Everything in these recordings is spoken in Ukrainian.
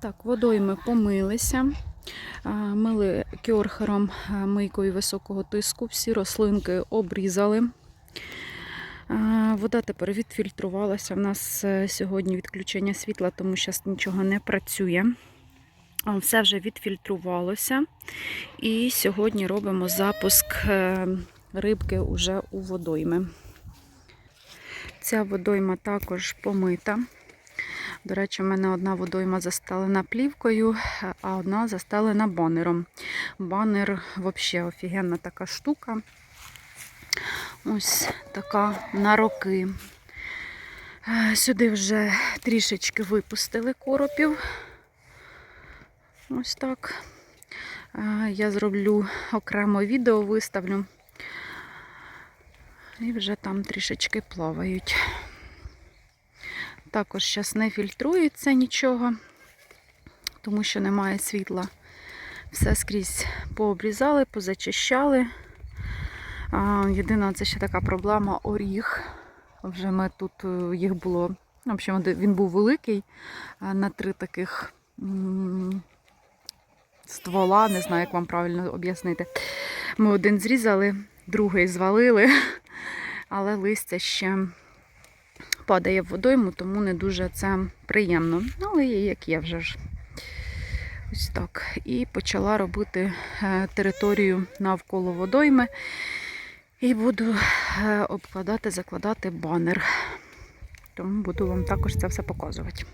Так, водою ми помилися. Мили кьорхером мийкою високого тиску, всі рослинки обрізали. Вода тепер відфільтрувалася. У нас е, сьогодні відключення світла, тому зараз нічого не працює. Все вже відфільтрувалося. І сьогодні робимо запуск е, рибки уже у водойми. Ця водойма також помита. До речі, в мене одна водойма застелена плівкою, а одна застелена банером. Банер взагалі офігенна така штука. Ось така на роки. Сюди вже трішечки випустили коропів. Ось так. Я зроблю окремо відео, виставлю. І вже там трішечки плавають. Також зараз не фільтрується нічого, тому що немає світла. Все скрізь пообрізали, позачищали. Єдина це ще така проблема оріг. Вже ми тут е, їх було. В общем, він був великий на три таких ствола, не знаю, як вам правильно об'яснити. Ми один зрізали, другий звалили, але листя ще падає в водойму, тому не дуже це приємно. Але як є вже ж. Ось так. І почала робити е, територію навколо водойми. І буду е, обкладати, закладати банер. Тому буду вам також це все показувати.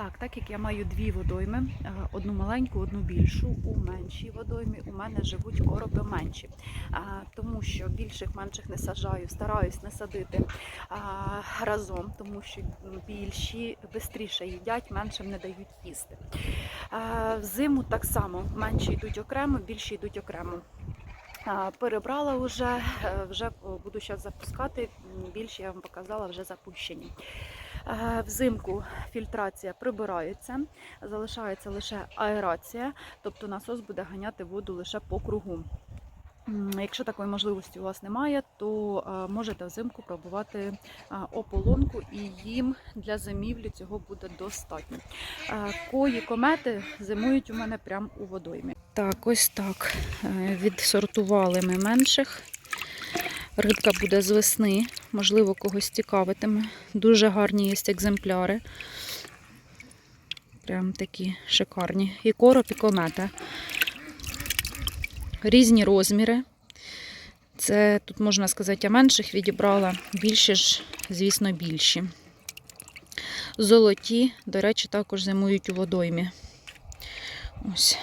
Е, Так, так як я маю дві водойми, е, одну маленьку, одну більшу. У меншій водоймі у мене живуть короби менші, тому що більших менших не саджаю, стараюсь не садити разом, тому що більші швидше їдять, меншим не дають їсти. Взиму так само менші йдуть окремо, більші йдуть окремо. Перебрала вже, е, вже буду зараз запускати. Більше я вам показала вже запущені. Е, Взимку фільтрація прибирається, залишається лише аерація, тобто насос буде ганяти воду лише по кругу. Якщо такої можливості у вас немає, то е, можете взимку пробувати е, ополонку і їм для зимівлі цього буде достатньо. Кої комети зимують у мене прямо у водоймі. Так, ось так. Відсортували ми менших. Рибка буде з весни, можливо, когось цікавитиме. Дуже гарні є екземпляри. Прям такі шикарні. І короб, і комета. Різні розміри. Це тут можна сказати, я менших відібрала, більше ж, звісно, більші. Золоті, до речі, також зимують у водоймі. Ось.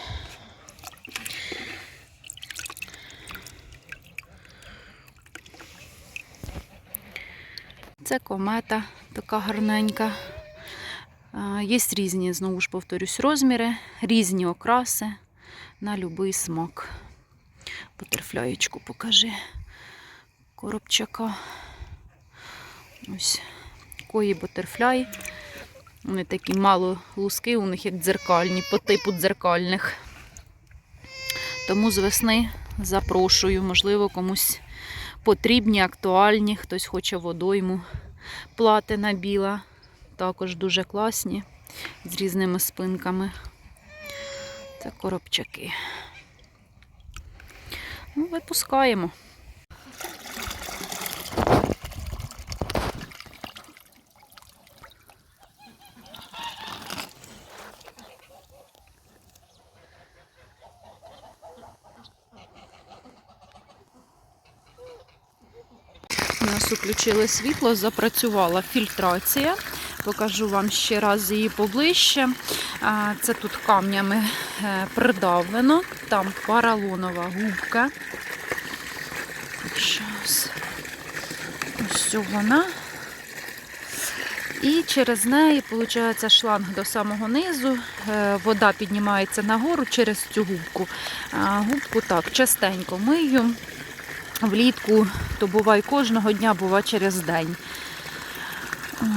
Це комета така гарненька. Є різні, знову ж повторюсь, розміри, різні окраси на будь-який смак. Бутерфляєчку покажи коробчака. Ось кої бутерфляй. Вони такі мало луски, у них як дзеркальні, по типу дзеркальних. Тому з весни запрошую, можливо, комусь потрібні, актуальні, хтось хоче водойму. Платина біла, також дуже класні, з різними спинками. Це коробчаки. Ну, випускаємо. Нас включили світло, запрацювала фільтрація. Покажу вам ще раз її поближче. Це тут камнями е, придавлено, там поролонова губка. Ось вона. І через неї, виходить, шланг до самого низу. Е, Вода піднімається нагору через цю губку. Губку так частенько мию. Влітку, то буває кожного дня, буває через день.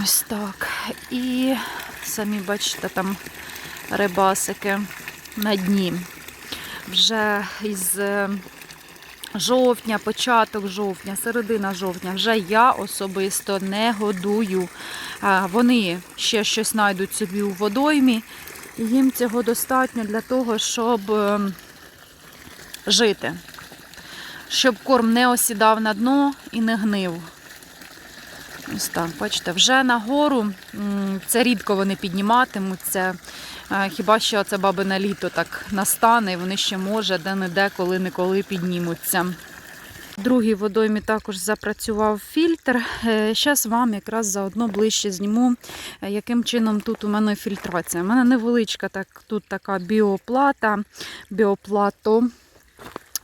Ось так. І самі бачите, там рибасики на дні. Вже із е, жовтня, початок жовтня, середина жовтня, вже я особисто не годую. Вони ще щось знайдуть собі у водоймі їм цього достатньо для того, щоб е, жити. Щоб корм не осідав на дно і не гнив. Ось так, бачите, вже нагору це рідко вони підніматимуться. Е, Хіба що це бабине літо так настане, і вони ще може де-не-де, коли-неколи піднімуться. В другій водоймі також запрацював фільтр. Зараз вам якраз заодно ближче зніму, е, яким чином тут у мене фільтрація. У мене невеличка так, тут така біоплата, біоплато.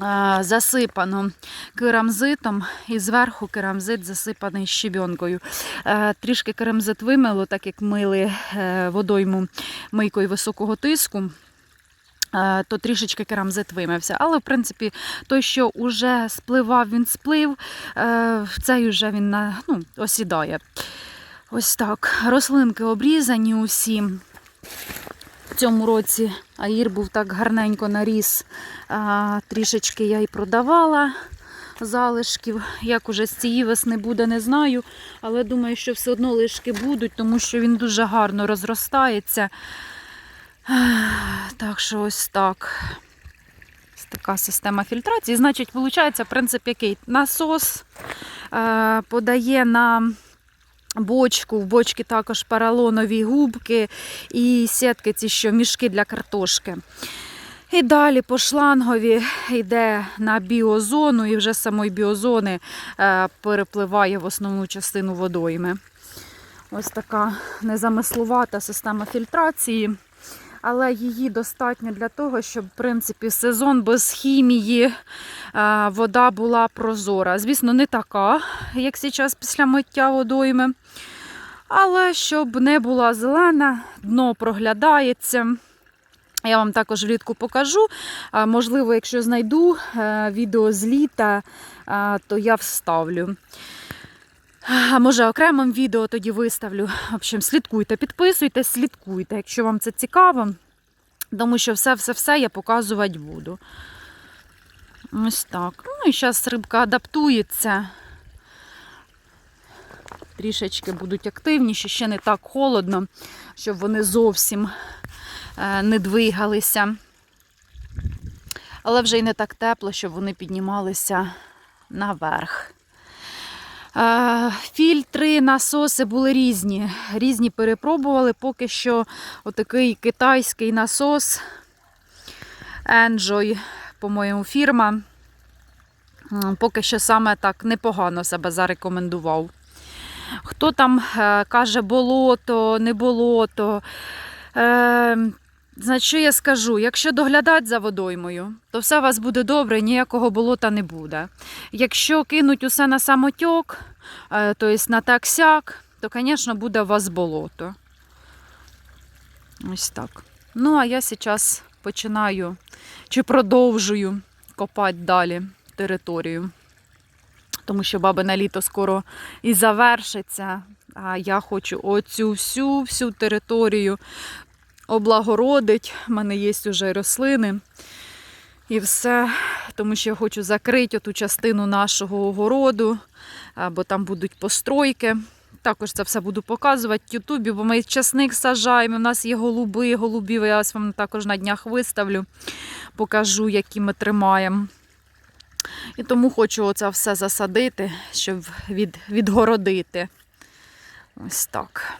Е, Засипано керамзитом і зверху керамзит засипаний щебінкою. Е, Трішки керамзит вимило, так як мили е, водойму мийкою високого тиску. То трішечки керамзит вимився. Але, в принципі, той, що вже спливав, він сплив, цей вже він ну, осідає. Ось так. Рослинки обрізані усі. Цьому році аїр був так гарненько наріс. А, трішечки я й продавала залишків. Як уже з цієї весни буде, не знаю. Але думаю, що все одно лишки будуть, тому що він дуже гарно розростається. Так що ось так. Така система фільтрації. Значить, виходить, принцип який? Насос е, подає на бочку, в бочці також поролонові губки і сітки, ці що мішки для картошки. І далі по шлангові йде на біозону, і вже з самої біозони е, перепливає в основну частину водойми. Ось така незамислувата система фільтрації. Але її достатньо для того, щоб в принципі сезон без хімії е, вода була прозора. Звісно, не така, як зараз після миття водойми. Але щоб не була зелена, дно проглядається. Я вам також влітку покажу. Можливо, якщо знайду е, відео з літа, е, то я вставлю. А може окремим відео тоді виставлю. В общем, слідкуйте, підписуйтесь, слідкуйте, якщо вам це цікаво. Тому що все-все-все я показувати буду. Ось так. Ну і зараз рибка адаптується. Трішечки будуть активніші, ще не так холодно, щоб вони зовсім е, не двигалися. Але вже й не так тепло, щоб вони піднімалися наверх. Е, Фільтри, насоси були різні. Різні перепробували. Поки що отакий китайський насос Enjoy, по-моєму, фірма. Поки що саме так непогано себе зарекомендував. Хто там е, каже болото, не болото. Значить, що я скажу? Якщо доглядати за водоймою, то все у вас буде добре, ніякого болота не буде. Якщо кинуть усе на самотьок, е, тобто на так-сяк, то, звісно, буде у вас болото. Ось так. Ну, а я зараз починаю чи продовжую копати далі територію. Тому що бабине літо скоро і завершиться. А я хочу оцю всю всю територію облагородить. У мене є вже рослини. І все, тому що я хочу закрити ту частину нашого огороду, бо там будуть постройки. Також це все буду показувати в Ютубі, бо ми часник сажаємо. У нас є голуби, голубів. Я ось вам також на днях виставлю, покажу, які ми тримаємо. І тому хочу оце все засадити, щоб від, відгородити. Ось так.